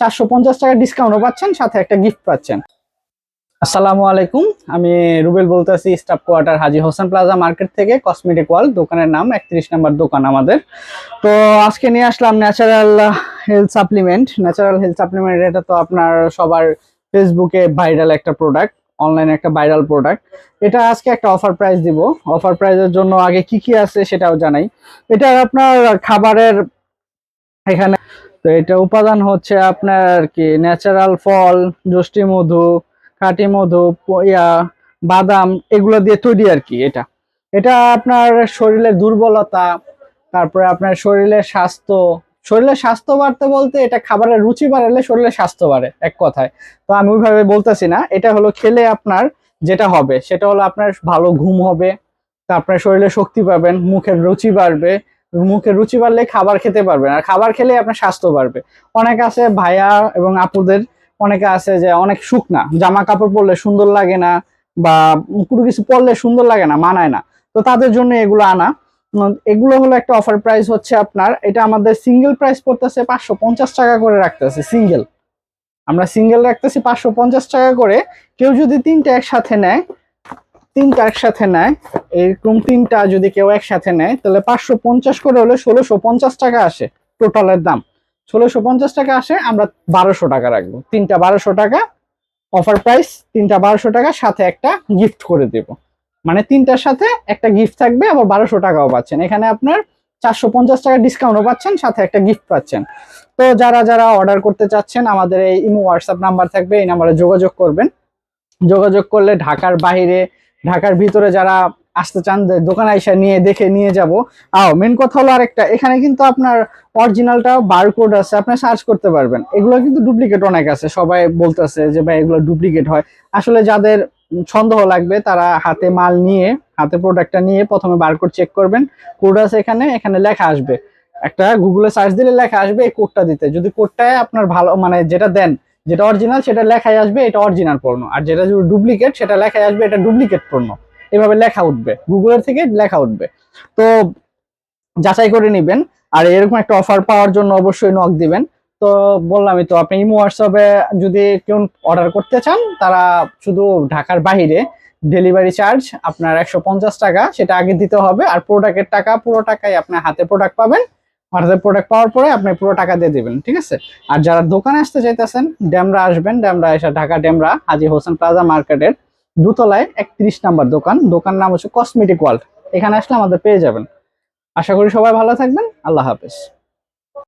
চারশো পঞ্চাশ টাকা ডিসকাউন্টও পাচ্ছেন, সাথে একটা গিফট পাচ্ছেন। আসসালামু আলাইকুম, আমি রুবেল বলতেছি staff quarter Haji Hossain plaza market থেকে কসমেটিক ওয়াল দোকানের নাম, একত্রিশ নাম্বার দোকান আমাদের। তো আজকে নিয়ে আসলাম natural health supplement natural health supplement এটা তো আপনার সবার ফেসবুকে ভাইরাল একটা প্রোডাক্ট অনলাইনে একটা ভাইরাল প্রোডাক্ট এটা আজকে একটা অফার প্রাইস দিব। অফার প্রাইসের জন্য আগে কি কি আছে সেটাও জানাই। এটা আপনার খাবারের এখানে তো এটা উপাদান হচ্ছে আপনার কি? ন্যাচারাল ফল, জষ্টি মধু, খাঁটি মধু, ইয়া, বাদাম, এগুলো দিয়ে তৈরি আর কি এটা। এটা আপনার শরীরের দুর্বলতা, তারপরে আপনার শরীরের স্বাস্থ্য। শরীরের স্বাস্থ্য বাড়তে বলতে এটা খাবারের রুচি বাড়ালে শরীরের স্বাস্থ্য বাড়ে, এক কথায়। তো আমি ওইভাবে বলতেছি না, এটা হলো খেলে আপনার যেটা হবে, সেটা হলো আপনার ভালো ঘুম হবে, তারপরে শরীরে শক্তি পাবেন, মুখের রুচি বাড়বে মুখের রুচি বাড়লে খাবার খেতে পারবেন আর খাবার খেলে আপনার স্বাস্থ্য বাড়বে। অনেক আছে ভাইয়া এবং আপুদের, অনেকে আছে যে অনেক শুকনা জামা কাপড় পরলে সুন্দর লাগে না বা কোনো কিছু পরলে সুন্দর লাগে না, মানায় না। তো তাদের জন্য এগুলো আনা। এগুলো হলো একটা অফার প্রাইস হচ্ছে আপনার, এটা আমাদের সিঙ্গেল প্রাইস পড়তেছে পাঁচশো পঞ্চাশ টাকা করে রাখতেছে সিঙ্গেল আমরা সিঙ্গেল রাখতেছি পাঁচশো পঞ্চাশ টাকা করে। কেউ যদি তিনটা একসাথে নেয়, তিনটা একসাথে নেয় এরকম তিনটা যদি কেউ একসাথে নেয়, তাহলে পাঁচশো পঞ্চাশ করে হলে ষোলোশো পঞ্চাশ টাকা আসে টোটালের দাম। ষোলোশো পঞ্চাশ টাকা আসে, আমরা বারোশো টাকা রাখব। তিনটা বারোশো টাকা অফার প্রাইস তিনটা বারোশো টাকা, সাথে একটা গিফট করে দেব। মানে তিনটার সাথে একটা গিফট থাকবে, আবার বারোশো টাকাও পাচ্ছেন। এখানে আপনার চারশো পঞ্চাশ টাকা ডিসকাউন্টও পাচ্ছেন, সাথে একটা গিফট পাচ্ছেন। তো যারা যারা অর্ডার করতে চাচ্ছেন, আমাদের এই ইমো হোয়াটসঅ্যাপ নাম্বার থাকবে, এই নাম্বারে যোগাযোগ করবেন। যোগাযোগ করলে ঢাকার বাইরে, ঢাকার ভিতরে যারা আসতে চান দোকানে এসে নিয়ে, দেখে নিয়ে যাব। আও মেন কথা হলো আরেকটা, এখানে কিন্তু আপনার অরিজিনালটা বারকোড আছে, আপনি সার্চ করতে পারবেন। এগুলো কিন্তু ডুপ্লিকেট অনেক আছে, সবাই বলতেছে যে, ভাই, এগুলো ডুপ্লিকেট হয়। আসলে যাদের সন্দেহ লাগবে, তারা হাতে মাল নিয়ে, হাতে প্রোডাক্টটা নিয়ে প্রথমে বারকোড চেক করবেন। কোড আছে এখানে এখানে লেখা আসবে। একটা গুগলে সার্চ দিলে লেখা আসবে এই কোডটা দিতে। যদি কোডটায় আপনার ভালো মানে যেটা দেন, যেটা অরিজিনাল সেটা লেখাই আসবে, এটা অরিজিনাল পণ্য। আর যেটা ডুপ্লিকেট সেটা লেখাই আসবে, এটা ডুপ্লিকেট পণ্য। এভাবে লেখা উঠবে। গুগলের থেকে লেখা উঠবে। তো যাচাই করে নেবেন। আর এরকম একটা অফার পাওয়ার জন্য অবশ্যই নক দিবেন। তো বললামই তো, আপনি ইমো হোয়াটসঅ্যাপে যদি কেউ অর্ডার করতে চান, তারা শুধু ঢাকার বাইরে ডেলিভারি চার্জ আপনার একশো পঞ্চাশ টাকা, সেটা আগে দিতে হবে। আর প্রোডাক্টের টাকা, পুরো টাকাই আপনার হাতে প্রোডাক্ট পাবেন। হাতে প্রোডাক্ট পাওয়ার পরে আপনি পুরো টাকা দিয়ে দেবেন, ঠিক আছে? আর যারা দোকানে আসতে চাইতেছেন ড্যামরা আসবেন। ড্যামরা এসে ঢাকা ড্যামরা হাজি হোসেন প্লাজা মার্কেটের দুতলায় একত্রিশ নাম্বার দোকান। দোকান নাম হচ্ছে কসমেটিক ওয়ার্ল্ড এখানে আসলে আমাদের পেয়ে যাবেন। আশা করি সবাই ভালো থাকবেন। আল্লাহ হাফেজ।